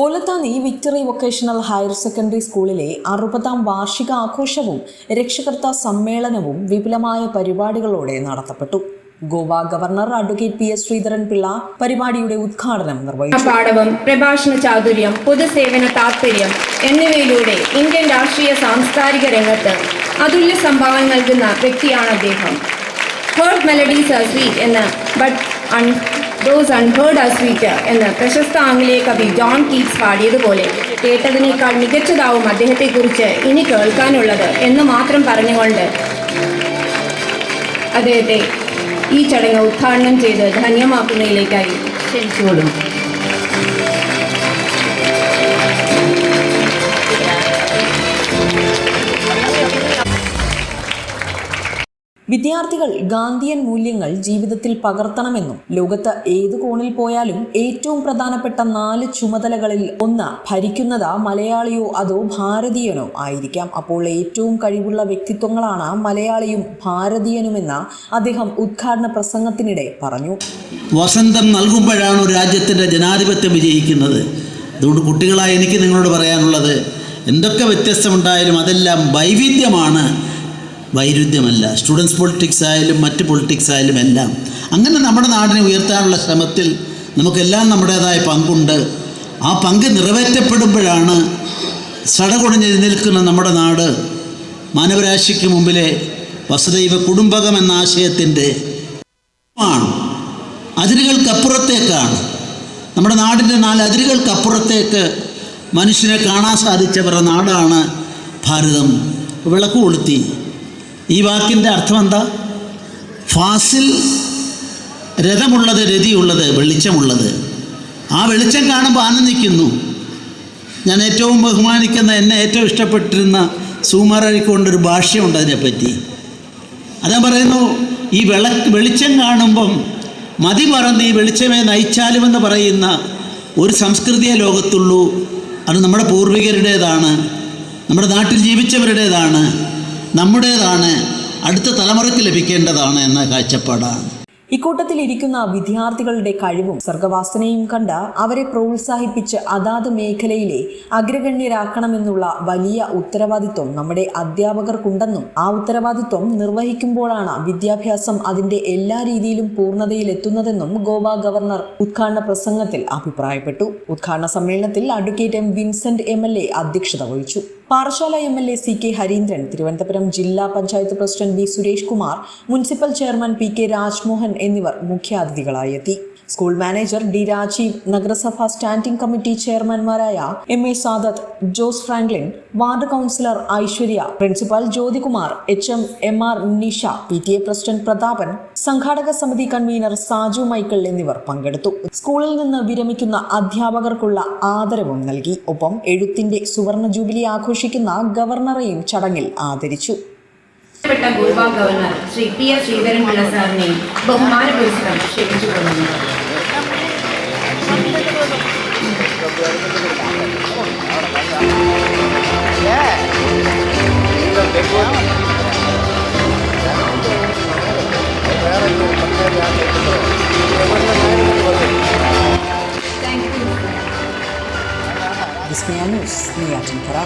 Olathani victory vocational higher secondary സ്കൂളിലെ അറുപതാം വാർഷിക ആഘോഷവും രക്ഷകർത്താ സമ്മേളനവും വിപുലമായ പരിപാടികളോടെ നടത്തപ്പെട്ടു. Goa governor advocate P S Sreedharan Pillai പരിപാടിയുടെ ഉദ്ഘാടനം നിർവഹിച്ചു. പാഠവം പ്രഭാഷണ ചാതുര്യം പൊതുസേവന താത്പര്യം എന്നിവയിലൂടെ ഇന്ത്യൻ രാഷ്ട്രീയ സാംസ്കാരിക രംഗത്ത് അതുല്യ സംഭാവന നൽകുന്ന വ്യക്തിയാണ് അദ്ദേഹം. ഹേർഡ് മെലഡീസ് ആർ എന്ന് but those unheard are sweet എന്ന് പ്രശസ്ത ആംഗലേയ കവി ജോൺ കീറ്റ്സ് പാടിയതുപോലെ കേട്ടതിനേക്കാൾ മികച്ചതാവും അദ്ദേഹത്തെക്കുറിച്ച് ഇനി കേൾക്കാനുള്ളത് എന്ന് മാത്രം പറഞ്ഞുകൊണ്ട് അദ്ദേഹത്തെ ഈ ചടങ്ങ് ഉദ്ഘാടനം ചെയ്ത് ധന്യമാക്കുന്നതിലേക്കായി ക്ഷണിച്ചുകൊള്ളുന്നു. വിദ്യാർത്ഥികൾ ഗാന്ധിയൻ മൂല്യങ്ങൾ ജീവിതത്തിൽ പകർത്തണമെന്നും ലോകത്ത് ഏതു കോണിൽ പോയാലും ഏറ്റവും പ്രധാനപ്പെട്ട നാല് ചുമതലകളിൽ ഒന്ന് ഭരിക്കുന്നത് മലയാളിയോ അതോ ഭാരതീയനോ ആയിരിക്കാം. അപ്പോൾ ഏറ്റവും കഴിവുള്ള വ്യക്തിത്വങ്ങളാണ് മലയാളിയും ഭാരതീയനുമെന്ന് അദ്ദേഹം ഉദ്ഘാടന പ്രസംഗത്തിനിടെ പറഞ്ഞു. വസന്തം നൽകുമ്പോഴാണ് ഒരു രാജ്യത്തിന്റെ ജനാധിപത്യം വിജയിക്കുന്നത്. അതുകൊണ്ട് കുട്ടികളായി എനിക്ക് നിങ്ങളോട് പറയാനുള്ളത് എന്തൊക്കെ വ്യത്യസ്തമുണ്ടായാലും അതെല്ലാം വൈവിധ്യമാണ്. വൈരുദ്ധ്യമല്ല. സ്റ്റുഡൻസ് പൊളിറ്റിക്സ് ആയാലും മറ്റ് പൊളിറ്റിക്സ് ആയാലും എല്ലാം. അങ്ങനെ നമ്മുടെ നാടിനെ ഉയർത്താനുള്ള ശ്രമത്തിൽ നമുക്കെല്ലാം നമ്മുടേതായ പങ്കുണ്ട്. ആ പങ്ക് നിറവേറ്റപ്പെടുമ്പോഴാണ് സടകുടഞ്ഞെഴുന്നേൽക്കുന്ന നമ്മുടെ നാട് മാനവരാശിക്ക് മുമ്പിലെ വസുദൈവ കുടുംബകം എന്ന ആശയത്തിന്റെ ആണ്. അതിരുകൾക്കപ്പുറത്തേക്കാണ്. നമ്മുടെ നാടിന്റെ നാല് അതിരുകൾക്കപ്പുറത്തേക്ക് മനുഷ്യനെ കാണാൻ സാധിച്ചവരുടെ നാടാണ് ഭാരതം. വിളക്ക് കൊളുത്തി. ഈ വാക്കിന്റെ അർത്ഥം എന്താ? ഫാസിൽ രഥമുള്ളത് രതിയുള്ളത് വെളിച്ചമുള്ളത്. ആ വെളിച്ചം കാണുമ്പോൾ ആനന്ദിക്കുന്നു ഞാൻ ഏറ്റവും ബഹുമാനിക്കുന്ന എന്നെ ഏറ്റവും ഇഷ്ടപ്പെട്ടിരുന്ന സൂമാറഴിക്കൊണ്ടൊരു ഭാഷ്യമുണ്ട് അതിനെപ്പറ്റി. അതാ പറയുന്നു ഈ വെള വെളിച്ചം കാണുമ്പം മതി പറന്ന് ഈ വെളിച്ചമേ നയിച്ചാലുമെന്ന് പറയുന്ന ഒരു സംസ്കൃതിയെ ലോകത്തുള്ളൂ. അത് നമ്മുടെ പൂർവികരുടേതാണ്. നമ്മുടെ നാട്ടിൽ ജീവിച്ചവരുടേതാണ്. നമ്മുടേതാണ് അടുത്ത തലമുറയ്ക്ക് ലഭിക്കേണ്ടതാണ് എന്ന കാഴ്ചപ്പാടാണ്. ഇക്കൂട്ടത്തിൽ ഇരിക്കുന്ന വിദ്യാർത്ഥികളുടെ കഴിവും സർഗവാസനയും കണ്ട് അവരെ പ്രോത്സാഹിപ്പിച്ച് അതാത് മേഖലയിലെ അഗ്രഗണ്യരാക്കണമെന്നുള്ള വലിയ ഉത്തരവാദിത്വം നമ്മുടെ അധ്യാപകർക്കുണ്ടെന്നും ആ ഉത്തരവാദിത്വം നിർവഹിക്കുമ്പോഴാണ് വിദ്യാഭ്യാസം അതിന്റെ എല്ലാ രീതിയിലും പൂർണതയിലെത്തുന്നതെന്നും ഗോവ ഗവർണർ ഉദ്ഘാടന പ്രസംഗത്തിൽ അഭിപ്രായപ്പെട്ടു. ഉദ്ഘാടന സമ്മേളനത്തിൽ അഡ്വക്കേറ്റ് എം വിൻസെന്റ് എം അധ്യക്ഷത വഹിച്ചു. Parassala M L A C K Harindran Thiruvananthapuram ജില്ലാ panchayat president B Suresh Kumar municipal chairman P K Rajmohan എന്നിവർ മുഖ്യാതിഥികളായി എത്തി. സ്കൂൾ മാനേജർ ഡി രാജീവ് നഗരസഭ standing committee ചെയർമാൻമാരായ M A Sadath Jose Franklin ward councillor Aishwarya principal Jyothikumar H M M R Nisha P T A president Prathapan സംഘാടക സമിതി convener Saju Michael എന്നിവർ പങ്കെടുത്തു. സ്കൂളിൽ നിന്ന് വിരമിക്കുന്ന അധ്യാപകർക്കുള്ള ആദരവും നൽകി. ഒപ്പം എഴുത്തിന്റെ സുവർണ ജൂബിലി ആഘോഷിക്കുന്ന ഗവർണറെയും ചടങ്ങിൽ ആദരിച്ചു. ബഹുമാനപ്പെട്ട Goa governor Shri P S Sreedharan Pillai സാറിനെയും ബഹുമാന പുരസ്കാരം ക്ഷണിച്ചുകൊള്ളുന്നു. വിസ്മയ ന്യൂസ് നെയ്യാറ്റിൻകര